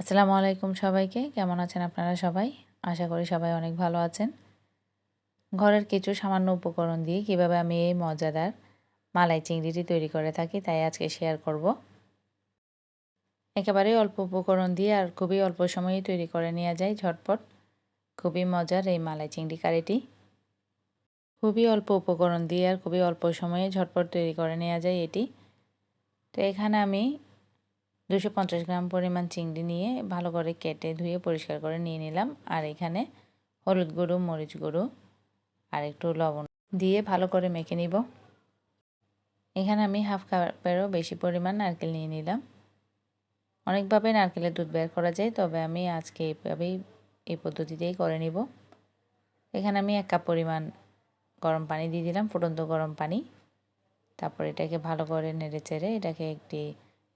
আসসালামু আলাইকুম সবাইকে। কেমন আছেন আপনারা সবাই? আশা করি সবাই অনেক ভালো আছেন। ঘরের কিছু সামান্য উপকরণ দিয়ে কীভাবে আমি এই মজাদার মালাই চিংড়িটি তৈরি করে থাকি তাই আজকে শেয়ার করব। একেবারেই অল্প উপকরণ দিয়ে আর খুবই অল্প সময়ে তৈরি করে নেওয়া যায় ঝটপট। খুবই মজার এই মালাই চিংড়ি কারিটি। খুবই অল্প উপকরণ দিয়ে আর খুবই অল্প সময়ে ঝটপট তৈরি করে নেওয়া যায় এটি। তো এখানে আমি দুশো পঞ্চাশ গ্রাম পরিমাণ চিংড়ি নিয়ে ভালো করে কেটে ধুয়ে পরিষ্কার করে নিয়ে নিলাম। আর এখানে হলুদ গুঁড়ো, মরিচ গুঁড়ো আর একটু লবণ দিয়ে ভালো করে মেখে নিব। এখানে আমি হাফ কাপেরও বেশি পরিমাণ নারকেল নিয়ে নিলাম। অনেকভাবে নারকেলের দুধ বের করা যায়, তবে আমি আজকে এইভাবেই এই পদ্ধতিতেই করে নিব। এখানে আমি এক কাপ পরিমাণ গরম পানি দিয়ে দিলাম, ফুটন্ত গরম পানি। তারপর এটাকে ভালো করে নেড়ে চেড়ে এটাকে একটি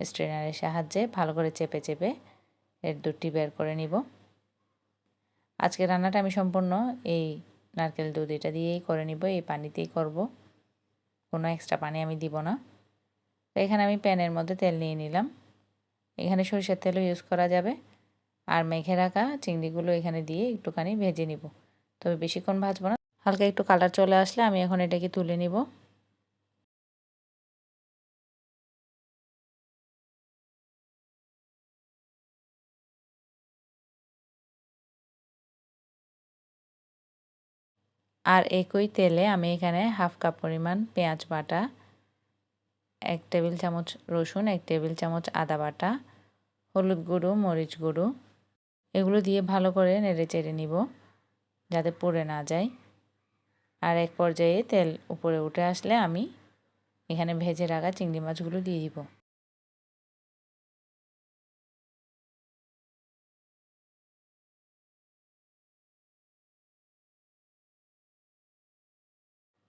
স্ট্রেনারের সাহায্যে ভালো করে চেপে চেপে এর দুধটি বের করে নিব। আজকে রান্নাটা আমি সম্পূর্ণ এই নারকেল দুধ এটা দিয়েই করে নিব, এই পানিতেই করব। কোনো এক্সট্রা পানি আমি দিব না। তো এখানে আমি প্যানের মধ্যে তেল নিয়ে নিলাম। এখানে সরিষার তেলও ইউজ করা যাবে। আর মেখে রাখা চিংড়িগুলো এখানে দিয়ে একটুখানি ভেজে নিব। তবে বেশিক্ষণ ভাজবো না। হালকা একটু কালার চলে আসলে আমি এখন এটাকে তুলে নিব। আর একই তেলে আমি এখানে হাফ কাপ পরিমাণ পেঁয়াজ বাটা, এক টেবিল চামচ রসুন, এক টেবিল চামচ আদা বাটা, হলুদ গুঁড়ো, মরিচ গুঁড়ো, এগুলো দিয়ে ভালো করে নেড়ে চেড়ে নিব যাতে পড়ে না যায়। আর এক পর্যায়ে তেল উপরে উঠে আসলে আমি এখানে ভেজে রাখা চিংড়ি মাছগুলো দিয়ে দিব।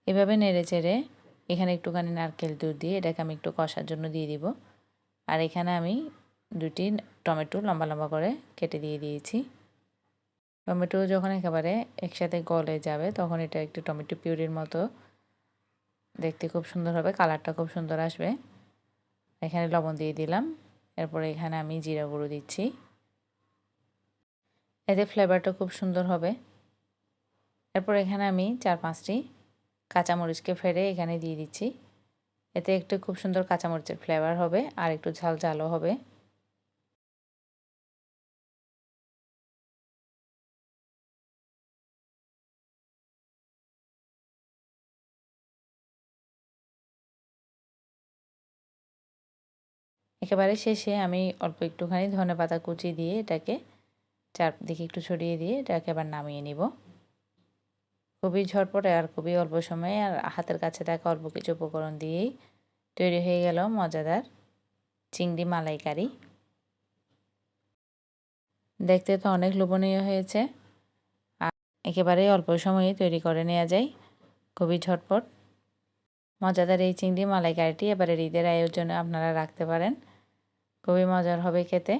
এভাবে নেড়ে চেড়ে এখানে একটুখানি নারকেল দুধ দিয়ে এটাকে আমি একটু কষার জন্য দিয়ে দিব। আর এখানে আমি দুটি টমেটো লম্বা লম্বা করে কেটে দিয়ে দিয়েছি। টমেটো যখন একেবারে একসাথে গলে যাবে, তখন এটা একটু টমেটো পিউরির মতো দেখতে খুব সুন্দর হবে, কালারটা খুব সুন্দর আসবে। এখানে লবণ দিয়ে দিলাম, এরপরে এখানে আমি জিরা গুঁড়ো দিচ্ছি। এতে ফ্লেভারটা খুব সুন্দর হবে। এরপর এখানে আমি চার পাঁচটি কাঁচামরিচকে ফেরে এখানে দিয়ে দিচ্ছি। এতে একটু খুব সুন্দর কাঁচামরিচের ফ্লেভার হবে আর একটু ঝাল ঝালও হবে। একেবারে শেষে আমি অল্প একটুখানি ধনে পাতা কুচি দিয়ে এটাকে চারদিকে একটু ছড়িয়ে দিয়ে এটাকে আবার নামিয়ে নিব। খুবই ঝটপটে আর খুবই অল্প সময়ে আর হাতের কাছে থাকা অল্প কিছু উপকরণ দিয়েই তৈরি হয়ে গেল মজাদার চিংড়ি মালাইকারি। দেখতে তো অনেক লোভনীয় হয়েছে। আর একেবারেই অল্প সময়ে তৈরি করে নেওয়া যায়। খুবই ঝটপট। মজাদার এই চিংড়ি মালাইকারিটি এবারে ঈদের আয়োজনে আপনারা রাখতে পারেন। খুবই মজার হবে খেতে।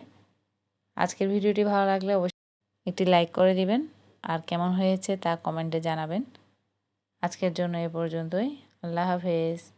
আজকের ভিডিওটি ভালো লাগলে অবশ্যই একটি লাইক করে দিবেন। আর কেমন হয়েছে তা কমেন্টে জানাবেন। আজকের জন্য এ পর্যন্তই। আল্লাহ হাফেজ।